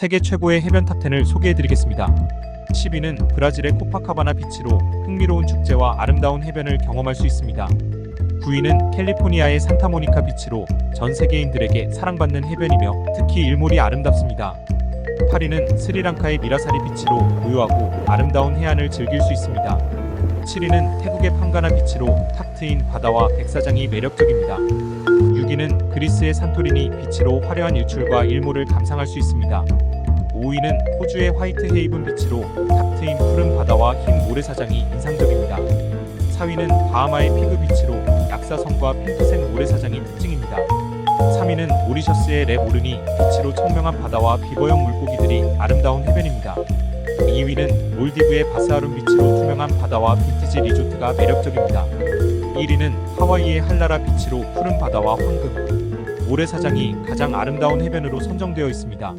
세계 최고의 해변 탑10을 소개해드리겠습니다. 10위는 브라질의 코파카바나 비치로 흥미로운 축제와 아름다운 해변을 경험할 수 있습니다. 9위는 캘리포니아의 산타모니카 비치로 전 세계인들에게 사랑받는 해변이며 특히 일몰이 아름답습니다. 8위는 스리랑카의 미라사리 비치로 고요하고 아름다운 해안을 즐길 수 있습니다. 7위는 태국의 판가나 비치로 탁 트인 바다와 백사장이 매력적입니다. 6위는 그리스의 산토리니 비치로 화려한 일출과 일몰을 감상할 수 있습니다. 5위는 호주의 화이트 헤이븐 비치로 탁 트인 푸른 바다와 흰 모래사장이 인상적입니다. 4위는 바하마의 피그 비치로 약사성과 핑크색 모래사장이 특징입니다. 3위는 모리셔스의 랩 오르니 비치로 청명한 바다와 비버형 물고기들이 아름다운 해변입니다. 2위는 몰디브의 바스아룬 비치로 투명한 바다와 빈티지 리조트가 매력적입니다. 1위는 하와이의 할라라 비치로 푸른 바다와 황금, 모래사장이 가장 아름다운 해변으로 선정되어 있습니다.